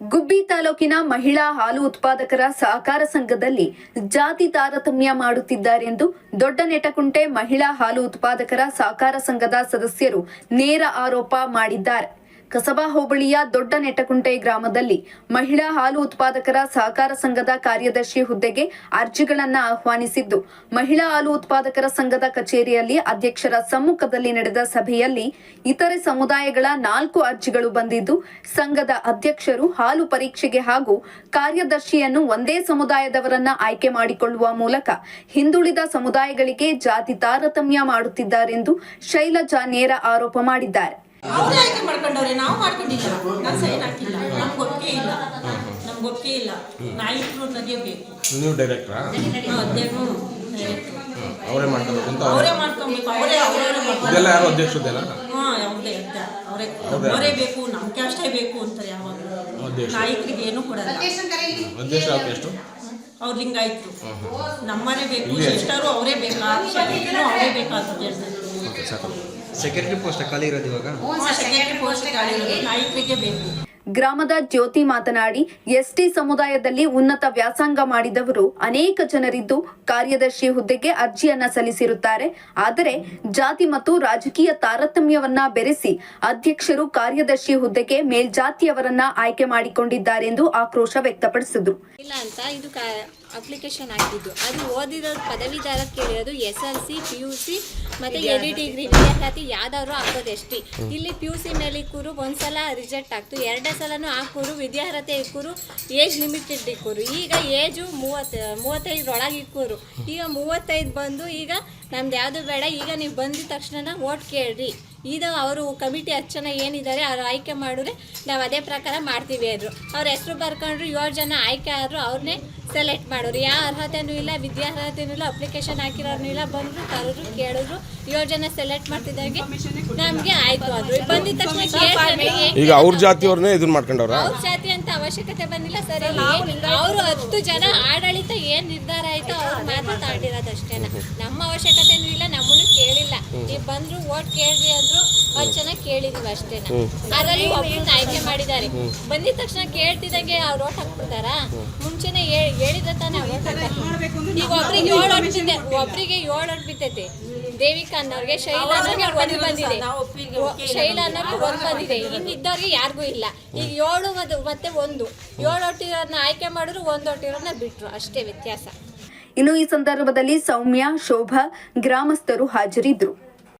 ಗುಬ್ಬಿ ತಾಲೂಕಿನ ಮಹಿಳಾ ಹಾಲು ಉತ್ಪಾದಕರ ಸಹಕಾರ ಸಂಘದಲ್ಲಿ ಜಾತಿ ತಾರತಮ್ಯ ಮಾಡುತ್ತಿದ್ದಾರೆಂದು ದೊಡ್ಡ ನೆಟಕುಂಟೆ ಮಹಿಳಾ ಹಾಲು ಉತ್ಪಾದಕರ ಸಹಕಾರ ಸಂಘದ ಸದಸ್ಯರು ನೇರ ಆರೋಪ ಮಾಡಿದ್ದಾರೆ. ಕಸಬಾ ಹೋಬಳಿಯ ದೊಡ್ಡ ನೆಟಕುಂಟೆ ಗ್ರಾಮದಲ್ಲಿ ಮಹಿಳಾ ಹಾಲು ಉತ್ಪಾದಕರ ಸಹಕಾರ ಸಂಘದ ಕಾರ್ಯದರ್ಶಿ ಹುದ್ದೆಗೆ ಅರ್ಜಿಗಳನ್ನ ಆಹ್ವಾನಿಸಿದ್ದು. ಮಹಿಳಾ ಹಾಲು ಉತ್ಪಾದಕರ ಸಂಘದ ಕಚೇರಿಯಲ್ಲಿ ಅಧ್ಯಕ್ಷರ ಸಮ್ಮುಖದಲ್ಲಿ ನಡೆದ ಸಭೆಯಲ್ಲಿ ಇತರೆ ಸಮುದಾಯಗಳ ನಾಲ್ಕು ಅರ್ಜಿಗಳು ಬಂದಿದ್ದು, ಸಂಘದ ಅಧ್ಯಕ್ಷರು ಹಾಲು ಪರೀಕ್ಷೆಗೆ ಹಾಗೂ ಕಾರ್ಯದರ್ಶಿಯನ್ನು ಒಂದೇ ಸಮುದಾಯದವರನ್ನ ಆಯ್ಕೆ ಮಾಡಿಕೊಳ್ಳುವ ಮೂಲಕ ಹಿಂದುಳಿದ ಸಮುದಾಯಗಳಿಗೆ ಜಾತಿ ತಾರತಮ್ಯ ಮಾಡುತ್ತಿದ್ದಾರೆಂದು ಶೈಲಜಾ ನೇರ ಆರೋಪ ಮಾಡಿದ್ದಾರೆ. ಅವ್ರೇ ಆಯ್ಕೆ ಮಾಡ್ಕೊಂಡವ್ರೆ ನಾವು ಮಾಡ್ಕೊಂಡಿಲ್ಲ. ನಾನು ಸೈನ್ ಹಾಕಿಲ್ಲ. ನಮ್ಗೆ ಒಪ್ಪಿಗೆ ಇಲ್ಲ. ನಮ್ಗೆ ಒಪ್ಪಿಗೆ ಇಲ್ಲ. ನಾಯಕರು ನದಿಯಬೇಕು ನೀವು ಡೈರೆಕ್ಟ್ರಾ ಅದೇನು ಅವರೇ ಮಾಡ್ಕೋಬೇಕು ಅಂತ? ಅವರೇ ಮಾಡ್ಕೊಬೇಕು. ಅವರೇ ಅವರೇ ಮಾಡ್ಕೊಂಡು ಇದೆಲ್ಲ ಯಾರು ಅಧ್ಯಕ್ಷದೇನಾ ಹಾಂ ಯಾವುದೇ ಅಂತ ಅವರೇ ಅವರೇ ಬೇಕು ನಮ್ ಕ್ಯಾಸ್ಟೇ ಬೇಕು ಅಂತಾರೆ ಯಾವಾಗ. ಅಧ್ಯಕ್ಷ. ನಾಯಕರಿಗೆ ಏನು ಕೊಡಲ್ಲ. ಅಧ್ಯಕ್ಷ ಅವ್ರಿಗೆ ಎಷ್ಟು? ಅವ್ರು ಲಿಂಗಾಯ್ತು ನಮ್ಮನೆ ಬೇಕು ಎಷ್ಟಾರು ಅವರೇ ಬೇಕಾ? ಅವರೇ ಅವರೇ ಬೇಕಾದ್ರು ಹೇಳ್ತಾರೆ ಸೆಕ್ರೆಟರಿ ಪೋಸ್ಟ್ ಖಾಲಿ ಇರೋದು ಇವಾಗ? ಸೆಕ್ರೆಟರಿ ಪೋಸ್ಟ್ ಖಾಲಿ ಇರೋದು. ನಾಯಕರಿಗೆ ಬೇಕು ಗ್ರಾಮದ ಜ್ಯೋತಿ ಮಾತನಾಡಿ ಎಸ್ಟಿ ಸಮುದಾಯದಲ್ಲಿ ಉನ್ನತ ವ್ಯಾಸಂಗ ಮಾಡಿದವರು ಅನೇಕ ಜನರಿದ್ದು ಕಾರ್ಯದರ್ಶಿ ಹುದ್ದೆಗೆ ಅರ್ಜಿಯನ್ನ ಸಲ್ಲಿಸಿರುತ್ತಾರೆ. ಆದರೆ ಜಾತಿ ಮತ್ತು ರಾಜಕೀಯ ತಾರತಮ್ಯವನ್ನ ಬೆರೆಸಿ ಅಧ್ಯಕ್ಷರು ಕಾರ್ಯದರ್ಶಿ ಹುದ್ದೆಗೆ ಮೇಲ್ಜಾತಿಯವರನ್ನ ಆಯ್ಕೆ ಮಾಡಿಕೊಂಡಿದ್ದಾರೆಂದು ಆಕ್ರೋಶ ವ್ಯಕ್ತಪಡಿಸಿದರು. ಇಲ್ಲ ಅಂತ ಇದು ಅಪ್ಲಿಕೇಶನ್ ಹಾಕಿದ್ದು ಅದು ಓದಿರೋದು ಪದವೀಧರ ಕೇಳಿರೋದು S L C P U C ಮತ್ತು ಎಡಿ ಡಿಗ್ರಿ ವಿದ್ಯಾರ್ಥಿ ಯಾವ್ದಾದ್ರು ಹಾಕೋದು ಎಷ್ಟಿ ಇಲ್ಲಿ ಪಿ ಯು ಸಿ ಮೇಲೆ ಇಕ್ಕೂರು ಒಂದ್ಸಲ ರಿಜೆಕ್ಟ್ ಆಗ್ತು. ಎರಡನೇ ಸಲನೂ ಹಾಕೋರು ವಿದ್ಯಾರ್ಹತೆ ಇಕ್ಕೂರು ಏಜ್ ಲಿಮಿಟೆಡ್ ಇಕ್ಕೂರು. ಈಗ ಏಜು ಮೂವತ್ತು ಮೂವತ್ತೈದರೊಳಗೆ ಇಕ್ಕೂರು ಈಗ ಮೂವತ್ತೈದು ಬಂದು ಈಗ ನಮ್ದು ಯಾವುದು ಬೇಡ ಈಗ ನೀವು ಬಂದಿದ ತಕ್ಷಣ ಓಟ್ ಕೇಳ್ರಿ. ಇದು ಅವರು ಕಮಿಟಿ ಹತ್ತು ಜನ ಏನಿದ್ದಾರೆ ಅವ್ರು ಆಯ್ಕೆ ಮಾಡಿದ್ರೆ ನಾವು ಅದೇ ಪ್ರಕಾರ ಮಾಡ್ತೀವಿ ಅದ್ರು. ಅವ್ರ ಹೆಸರು ಬರ್ಕೊಂಡ್ರು ಏಳು ಜನ ಆಯ್ಕೆ ಆದರು ಅವ್ರನ್ನೇ ಸೆಲೆಕ್ಟ್ ಮಾಡೋರು. ಯಾವ ಅರ್ಹತೆನೂ ಇಲ್ಲ ವಿದ್ಯಾರ್ಹತೆನೂ ಇಲ್ಲ ಅಪ್ಲಿಕೇಶನ್ ಹಾಕಿರೋರ್ನೂ ಇಲ್ಲ ಬಂದರು ಕರೆದ್ರು ಕೇಳಿದ್ರು ಏಳು ಜನ ಸೆಲೆಕ್ಟ್ ಮಾಡ್ತಿದ್ದಾಗೆ ನಮಗೆ ಆಯ್ತು ಅಂದರು. ಬಂದಿದ ತಕ್ಷಣ ಈಗ ಅವ್ರ ಜಾತಿಯವ್ರನ್ನೇ ಇದನ್ನ ಮಾಡ್ಕೊಂಡವ್ರ? ಅವ್ರ ಜಾತಿ ಅಂತ ಅವಶ್ಯಕತೆ ಬಂದಿಲ್ಲ ಸರ್. ಅವರು ಹತ್ತು ಜನ ಆಡಳಿತ ಏನು ನಿರ್ಧಾರ ಆಯಿತು ಅವ್ರು ಮಾತ್ರ ತಾಂಡಿರೋದು ಅಷ್ಟೇನ ನಮ್ಮ ಅವಶ್ಯಕತೆನೂ ಇಲ್ಲ ನಮ್ಮನ್ನು ಕೇಳಿಲ್ಲ. ನೀವು ಬಂದ್ರು ಓಟ್ ಕೇಳ್ರಿ ಅಂದ್ರು ಅವ್ರು ಚೆನ್ನಾಗಿ ಕೇಳಿದೀವಿ ಅಷ್ಟೇ. ಅದರಲ್ಲಿ ಒಬ್ಬರನ್ನ ಆಯ್ಕೆ ಮಾಡಿದ್ದಾರೆ. ಬಂದಿದ ತಕ್ಷಣ ಕೇಳ್ತಿದಂಗೆ ಅವ್ರು ಓಟ್ ಹಾಕ್ಬಿಡ್ತಾರಾ? ಮುಂಚೆನೆ ಹೇಳಿದ ತಾನೆ ಓಟ್ ಹಾಕ್ತಾರೆ. ಈಗ ಒಬ್ರಿಗೆ ಏಳು ಓಟ್ ಬಿದ್ದೆ ಒಬ್ರಿಗೆ ಏಳು ಓಟ್ ಬಿದ್ದೈತೆ ದೇವಿಕಾ ಅನ್ನೋರ್ಗೆ ಶೈಲಾ ಅನ್ನೋರ್ಗೆ ಒಂದು ಬಂದಿದೆ. ಶೈಲಾ ಅನ್ನೋರ್ಗೆ ಒಂದು ಬಂದಿದೆ. ಇನ್ನಿದ್ದವ್ರಿಗೆ ಯಾರಿಗೂ ಇಲ್ಲ. ಈಗ ಏಳು ಮತ್ತು ಮತ್ತೆ ಒಂದು. ಏಳು ಒಟ್ಟಿರೋದನ್ನ ಆಯ್ಕೆ ಮಾಡಿದ್ರು ಒಂದು ಒಟ್ಟಿರೋದನ್ನ ಬಿಟ್ರು. ಅಷ್ಟೇ ವ್ಯತ್ಯಾಸ. ಇನ್ನು ಈ ಸಂದರ್ಭದಲ್ಲಿ ಸೌಮ್ಯ ಶೋಭಾ ಗ್ರಾಮಸ್ಥರು ಹಾಜರಿದ್ದರು.